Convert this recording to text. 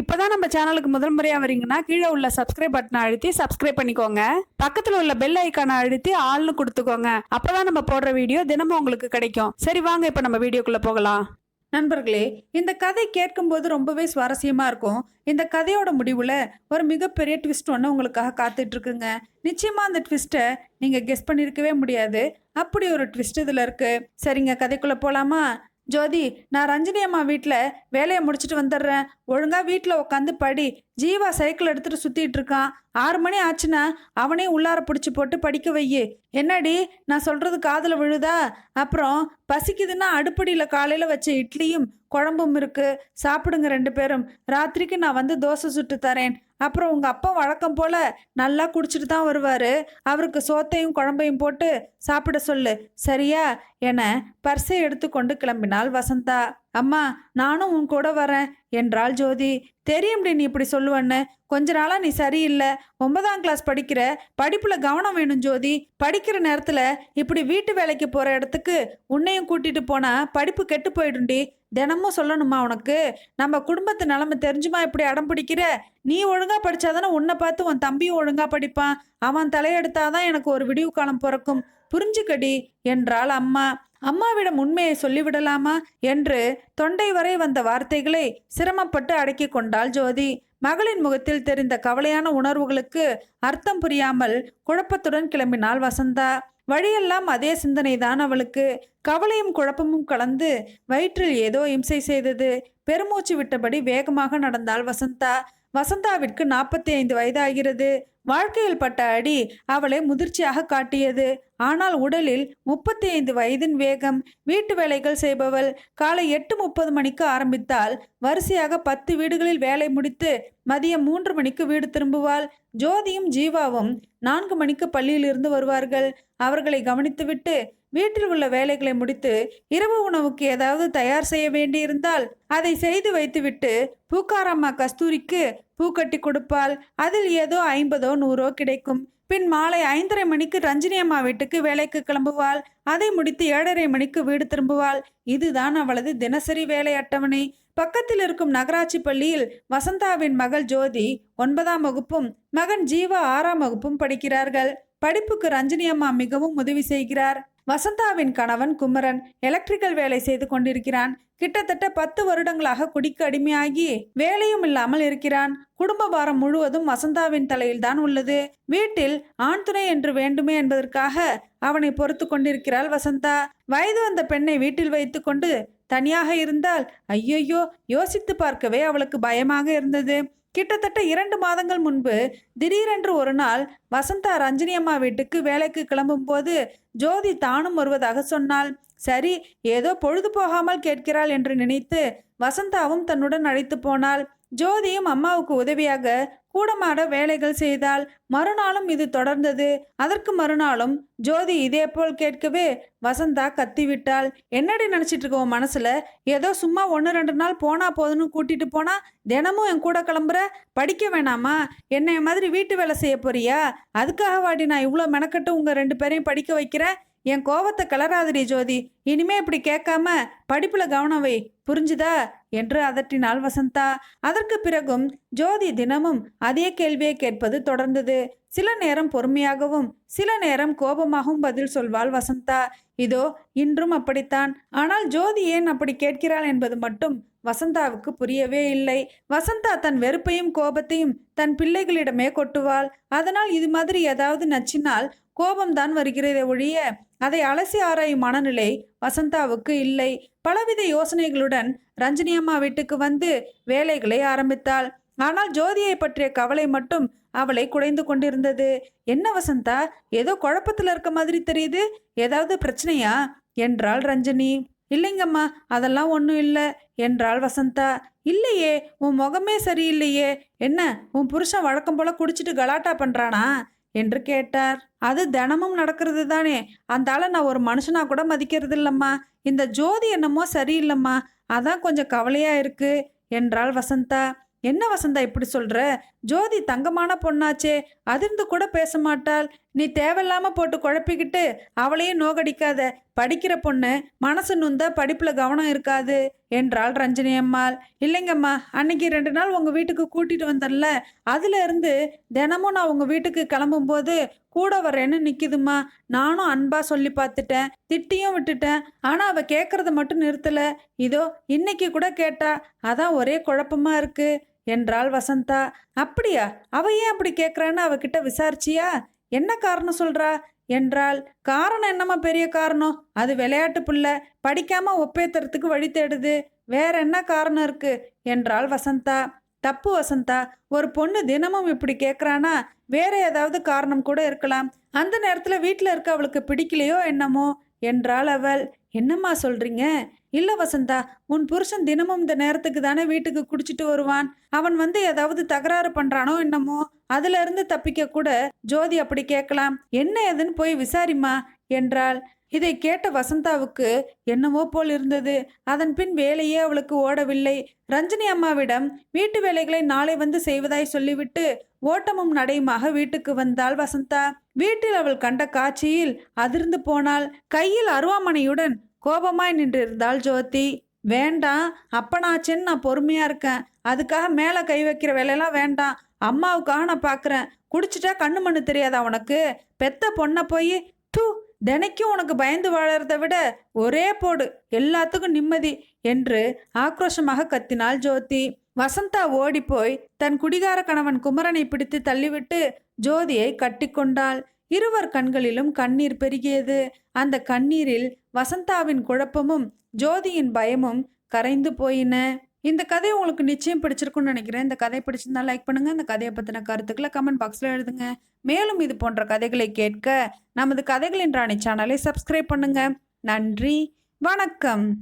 இப்போதான் நம்ம சேனலுக்கு முதல் முறையாக வரீங்கன்னா கீழே உள்ள சப்ஸ்கிரைப் பட்டனை அழுத்தி சப்ஸ்கிரைப் பண்ணிக்கோங்க. பக்கத்தில் உள்ள பெல் ஐக்கானை அழுத்தி ஆள்னு கொடுத்துக்கோங்க. அப்போதான் நம்ம போடுற வீடியோ தினமும் உங்களுக்கு கிடைக்கும். சரி வாங்க இப்போ நம்ம வீடியோக்குள்ளே போகலாம். நண்பர்களே இந்த கதை கேட்கும்போது ரொம்பவே சுவாரஸ்யமாக இருக்கும். இந்த கதையோட முடிவில் ஒரு மிகப்பெரிய ட்விஸ்ட் ஒன்று உங்களுக்காக காத்துட்ருக்குங்க. நிச்சயமாக அந்த ட்விஸ்ட்டை நீங்கள் கெஸ் பண்ணியிருக்கவே முடியாது. அப்படி ஒரு ட்விஸ்ட் இதில் இருக்குது சரிங்க கதைக்குள்ளே போகலாமா ஜோதி நான் ரஞ்சினி அம்மா வீட்டில் வேலையை முடிச்சுட்டு வந்துடுறேன். ஒழுங்காக வீட்டில் உட்காந்து படி. ஜீவா சைக்கிள் எடுத்துகிட்டு சுற்றிட்டு இருக்கான். ஆறு மணி ஆச்சுன்னா அவனையும் உள்ளார பிடிச்சி போட்டு படிக்க வையு. என்னடி நான் சொல்கிறது காதில் விழுதா? அப்புறம் பசிக்குதுன்னா அடுப்படியில் காலையில் வச்ச இட்லியும் குழம்பும் இருக்குது சாப்பிடுங்க ரெண்டு பேரும். ராத்திரிக்கு நான் வந்து தோசை சுட்டு தரேன். அப்புறம் உங்கள் அப்பா வழக்கம் போல் நல்லா குடிச்சிட்டு தான் வருவார். அவருக்கு சோத்தையும் குழம்பையும் போட்டு சாப்பிட சொல்லு. சரியா? என பர்ஸை எடுத்துக்கொண்டு கிளம்பினாள் வசந்தா. அம்மா நானும் உன் கூட வரேன் என்றாள் ஜோதி. தெரியும்டி நீ இப்படி சொல்லுவன்னு. கொஞ்ச நாளாக நீ சரியில்லை. ஒன்பதாம் கிளாஸ் படிக்கிற. படிப்பில் கவனம் வேணும் ஜோதி. படிக்கிற நேரத்தில் இப்படி வீட்டு வேலைக்கு போகிற இடத்துக்கு உன்னையும் கூட்டிகிட்டு போனால் படிப்பு கெட்டு போயிடும்டி. தினமும் சொல்லணுமா உனக்கு? நம்ம குடும்பத்து நிலைமை தெரிஞ்சுமா இப்படி அடம் பிடிக்கிற? நீ ஒழுங்கா படிச்சாதானே உன்னை பார்த்து உன் தம்பியும் ஒழுங்கா படிப்பான். அவன் தலையெடுத்தாதான் எனக்கு ஒரு விடிவு காலம் பிறக்கும். புரிஞ்சுக்கடி என்றாள் அம்மா. அம்மாவிடம் உண்மையை சொல்லிவிடலாமா? என்று தொண்டை வரை வந்த வார்த்தைகளை சிரமப்பட்டு அடக்கி கொண்டாள் ஜோதி. மகளின் முகத்தில் தெரிந்த கவலையான உணர்வுகளுக்கு அர்த்தம் புரியாமல் குழப்பத்துடன் கிளம்பினாள் வசந்தா. வழியெல்லாம் அதே சிந்தனைதான் அவளுக்கு. கவலையும் குழப்பமும் கலந்து வயிற்றில் ஏதோ இம்சை செய்தது. பெருமூச்சு விட்டபடி வேகமாக நடந்தாள் வசந்தா. வசந்தாவிற்கு நாற்பத்தி ஐந்து வயதாகிறது. வாழ்க்கையில் பட்ட அடி அவளை முதிர்ச்சியாக காட்டியது. ஆனால் உடலில் முப்பத்தி ஐந்து வயதின் வேகம். வீட்டு வேலைகள் செய்பவள் காலை எட்டு முப்பது மணிக்கு ஆரம்பித்தால் வரிசையாக பத்து வீடுகளில் வேலை முடித்து மதியம் மூன்று மணிக்கு வீடு திரும்புவாள். ஜோதியும் ஜீவாவும் நான்கு மணிக்கு பள்ளியிலிருந்து வருவார்கள். அவர்களை கவனித்துவிட்டு வீட்டில் உள்ள வேலைகளை முடித்து இரவு உணவுக்கு ஏதாவது தயார் செய்ய வேண்டியிருந்தால் அதை செய்து வைத்துவிட்டு பூக்காரம்மா கஸ்தூரிக்கு பூ கட்டி கொடுப்பாள். அதில் ஏதோ ஐம்பதோ நூறோ கிடைக்கும். பின் மாலை ஐந்தரை மணிக்கு ரஞ்சினி அம்மா வீட்டுக்கு வேலைக்கு கிளம்புவாள். அதை முடித்து ஏழரை மணிக்கு வீடு திரும்புவாள். இதுதான் அவளது தினசரி வேலை அட்டவணை. பக்கத்தில் இருக்கும் நகராட்சி பள்ளியில் வசந்தாவின் மகள் ஜோதி ஒன்பதாம் வகுப்பும் மகன் ஜீவா ஆறாம் வகுப்பும் படிக்கிறார்கள். படிப்புக்கு ரஞ்சினி அம்மா மிகவும் உதவி செய்கிறார். வசந்தாவின் கணவன் குமரன் எலக்ட்ரிக்கல் வேலை செய்து கொண்டிருக்கிறான். கிட்டத்தட்ட பத்து வருடங்களாக குடிக்கு அடிமையாகி வேலையும் இல்லாமல் இருக்கிறான். குடும்ப பாரம் முழுவதும் வசந்தாவின் தலையில்தான் உள்ளது. வீட்டில் ஆண் துணை என்று வேண்டுமே என்பதற்காக அவனை பொறுத்து கொண்டிருக்கிறாள் வசந்தா. வயது வந்த பெண்ணை வீட்டில் வைத்துக்கொண்டு தனியாக இருந்தால் ஐயோயோ யோசித்து பார்க்கவே அவளுக்கு பயமாக இருந்தது. கிட்டத்தட்ட இரண்டு மாதங்கள் முன்பு திடீரென்று ஒரு நாள் வசந்தா ரஞ்சினி அம்மா வீட்டுக்கு வேலைக்கு கிளம்பும் போது ஜோதி தானும் வருவதாக சொன்னாள். சரி ஏதோ பொழுது போகாமல் கேட்கிறாள் என்று நினைத்து வசந்தாவும் தன்னுடன் அழைத்து போனாள். ஜோதியும் அம்மாவுக்கு உதவியாக கூடமாட வேலைகள் செய்தால் மறுநாளும் இது தொடர்ந்தது. அதற்கு மறுநாளும் ஜோதி இதேபோல் கேட்கவே வசந்தா கத்திவிட்டாள். என்னடி நினச்சிட்டு இருக்க உன் ஏதோ சும்மா ஒன்று ரெண்டு நாள் போனா போதுன்னு கூட்டிட்டு போனா தினமும் என் கூட கிளம்புற? படிக்க வேணாமா? என்னைய மாதிரி வீட்டு வேலை செய்ய போறியா? அதுக்காக வாடி நான் இவ்வளோ மெனக்கட்டு உங்கள் ரெண்டு பேரையும் படிக்க வைக்கிறேன். என் கோவத்தை கிளறாதடி ஜோதி. இனிமே இப்படி கேட்காம படிப்புல கவனம் வை. புரிஞ்சுதா? என்று அதட்டினாள் வசந்தா. அதற்கு பிறகும் ஜோதி தினமும் அதே கேள்வியை கேட்பது தொடர்ந்தது. சில நேரம் பொறுமையாகவும் சில நேரம் கோபமாகவும் பதில் சொல்வாள் வசந்தா. இதோ இன்றும் அப்படித்தான். ஆனால் ஜோதி ஏன் அப்படி கேட்கிறாள் என்பது மட்டும் வசந்தாவுக்கு புரியவே இல்லை. வசந்தா தன் வெறுப்பையும் கோபத்தையும் தன் பிள்ளைகளிடமே கொட்டுவாள். அதனால் இது மாதிரி ஏதாவது நச்சினால் கோபம்தான் வருகிறதே ஒழிய அதை அலசி ஆராயும் மனநிலை வசந்தாவுக்கு இல்லை. பலவித யோசனைகளுடன் ரஞ்சினி அம்மா வீட்டுக்கு வந்து வேலைகளை ஆரம்பித்தாள். ஆனால் ஜோதியை பற்றிய கவலை மட்டும் அவளை குடைந்து கொண்டிருந்தது. என்ன வசந்தா ஏதோ குழப்பத்தில் இருக்க மாதிரி தெரியுது? ஏதாவது பிரச்சனையா? என்றாள் ரஞ்சினி. இல்லைங்கம்மா அதெல்லாம் ஒன்றும் இல்லை என்றாள் வசந்தா. இல்லையே உன் முகமே சரியில்லையே. என்ன உன் புருஷன் வழக்கம் போல குடிச்சிட்டு கலாட்டா பண்ணுறானா என்று கேட்டார். அது தினமும் நடக்கிறது தானே அந்தால நான் ஒரு மனுஷனா கூட மதிக்கிறது இல்லம்மா இந்த ஜோதி என்னமோ சரியில்லைம்மா. அதான் கொஞ்சம் கவலையா இருக்கு என்றாள் வசந்தா. என்ன வசந்தா இப்படி சொல்ற? ஜோதி தங்கமான பொண்ணாச்சே. அதிர்ந்து கூட பேச மாட்டாள். நீ தேவையில்லாமல் போட்டு குழப்பிக்கிட்டு அவளையும் நோகடிக்காத. படிக்கிற பொண்ணு மனசு நுந்தா படிப்பில் கவனம் இருக்காது என்றாள் ரஞ்சனி அம்மாள். இல்லைங்கம்மா அன்னைக்கு ரெண்டு நாள் உங்கள் வீட்டுக்கு கூட்டிகிட்டு வந்தேன்ல அதுலேருந்து தினமும் நான் உங்கள் வீட்டுக்கு கிளம்பும்போது கூட வரேன்னு நிற்கிதும்மா நானும் அன்பாக சொல்லி பார்த்துட்டேன் திட்டியும் விட்டுட்டேன் ஆனால் அவள் கேட்குறத மட்டும் நிறுத்தலை. இதோ இன்னைக்கு கூட கேட்டா அதான் ஒரே குழப்பமாக இருக்குது என்றாள் வசந்தா. அப்படியா? அவ ஏன் அப்படி கேட்குறான்னு அவகிட்ட விசாரிச்சியா? என்ன காரணம் சொல்றா? என்றால் காரணம் என்னம்மா பெரிய காரணம்? அது விளையாட்டு பிள்ளை படிக்காம ஒப்பேத்துறதுக்கு வழி தேடுது. வேற என்ன காரணம் இருக்கு? என்றாள் வசந்தா. தப்பு வசந்தா. ஒரு பொண்ணு தினமும் இப்படி கேட்குறானா வேற ஏதாவது காரணம் கூட இருக்கலாம். அந்த நேரத்தில் வீட்டில் இருக்க அவளுக்கு பிடிக்கலையோ என்னமோ? என்றாள் அவள். என்னம்மா சொல்றீங்க? இல்லை வசந்தா உன் புருஷன் தினமும் இந்த நேரத்துக்கு தானே வீட்டுக்கு குடிச்சிட்டு வருவான். அவன் வந்து ஏதாவது தகராறு பண்றானோ என்னமோ அதுல இருந்து தப்பிக்க கூட ஜோதி அப்படி கேட்கலாம். என்ன ஏதுன்னு போய் விசாரிம்மா என்றாள். இதை கேட்ட வசந்தாவுக்கு என்னவோ போல் இருந்தது. அதன் பின் வேலையே அவளுக்கு ஓடவில்லை. ரஞ்சினி அம்மாவிடம் வீட்டு வேலைகளை நாளை வந்து செய்வதாய் சொல்லிவிட்டு ஓட்டமும் நடையுமாக வீட்டுக்கு வந்தாள் வசந்தா. வீட்டில் அவள் கண்ட காட்சியில் அதிர்ந்து போனாள். கையில் அருவாமனையுடன் கோபமாய் நின்றிருந்தாள் ஜோதி. வேண்டாம் அப்பனாச்சேன்னு நான் பொறுமையா இருக்கேன். அதுக்காக மேலே கை வைக்கிற வேலையெல்லாம் வேண்டாம். அம்மாவுக்காக நான் பார்க்குறேன் குடிச்சிட்டா கண்ணு மண்ணு தெரியாதா உனக்கு? பெத்த பொண்ணை போய் டூ தினைக்கும் உனக்கு பயந்து வாழறத விட ஒரே போடு. எல்லாத்துக்கும் நிம்மதி என்று ஆக்ரோஷமாக கத்தினாள் ஜோதி. வசந்தா ஓடிப்போய் தன் குடிகார கணவன் குமரனை பிடித்து தள்ளிவிட்டு ஜோதியை கட்டிக்கொண்டாள். இருவர் கண்களிலும் கண்ணீர் பெருகியது. அந்த கண்ணீரில் வசந்தாவின் குழப்பமும் ஜோதியின் பயமும் கரைந்து போயின. இந்த கதை உங்களுக்கு நிச்சயம் பிடிச்சிருக்குன்னு நினைக்கிறேன். இந்த கதை பிடிச்சிருந்தா லைக் பண்ணுங்க. இந்த கதையை பற்றின கருத்துக்களை கமெண்ட் பாக்ஸில் எழுதுங்க. மேலும் இது போன்ற கதைகளை கேட்க நமது கதைகளின் ராணி சேனலை சப்ஸ்கிரைப் பண்ணுங்க. நன்றி. வணக்கம்.